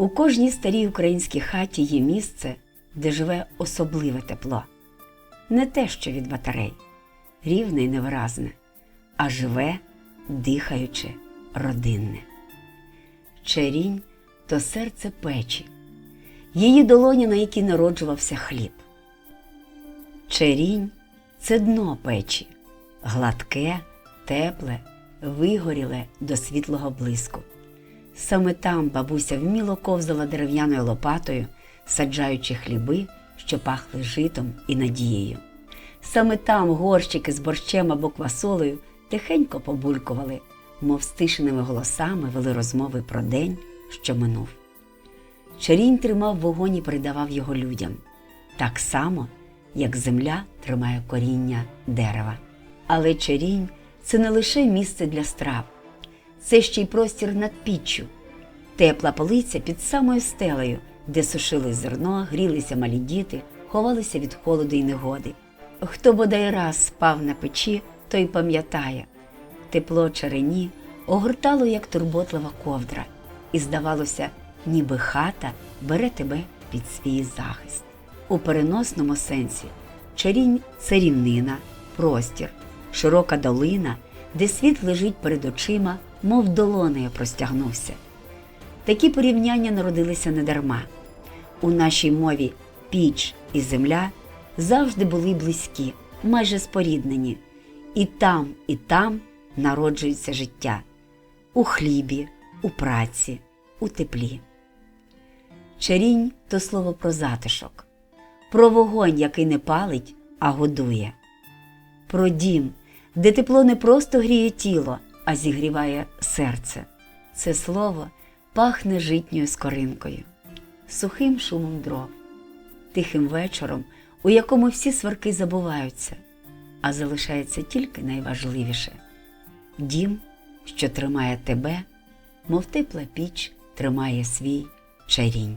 У кожній старій українській хаті є місце, де живе особливе тепло. Не те, що від батарей, рівне і невиразне, а живе, дихаюче, родинне. Черінь то серце печі, її долоня, на якій народжувався хліб. Черінь це дно печі, гладке, тепле, вигоріле до світлого блиску. Саме там бабуся вміло ковзала дерев'яною лопатою, саджаючи хліби, що пахли житом і надією. Саме там горщики з борщем або квасолею тихенько побулькували, мов стишеними голосами вели розмови про день, що минув. Чарінь тримав вогонь і передавав його людям, так само, як земля тримає коріння дерева. Але чарінь це не лише місце для страв, це ще й простір над піччю, тепла полиця під самою стелею, де сушили зерно, грілися малі діти, ховалися від холоду й негоди. Хто бодай раз спав на печі, той пам'ятає, тепло чарені огортало, як турботлива ковдра, і здавалося, ніби хата бере тебе під свій захист. У переносному сенсі чарінь це рівнина, простір, широка долина, де світ лежить перед очима, мов долонею простягнувся. Такі порівняння народилися недарма. У нашій мові піч і земля завжди були близькі, майже споріднені. І там, і там народжується життя у хлібі, у праці, у теплі. Чарінь то слово про затишок, про вогонь, який не палить, а годує, про дім, де тепло не просто гріє тіло, а зігріває серце. Це слово пахне житньою скоринкою, сухим шумом дров, тихим вечором, у якому всі сварки забуваються, а залишається тільки найважливіше дім, що тримає тебе, мов тепла піч тримає свій чарінь.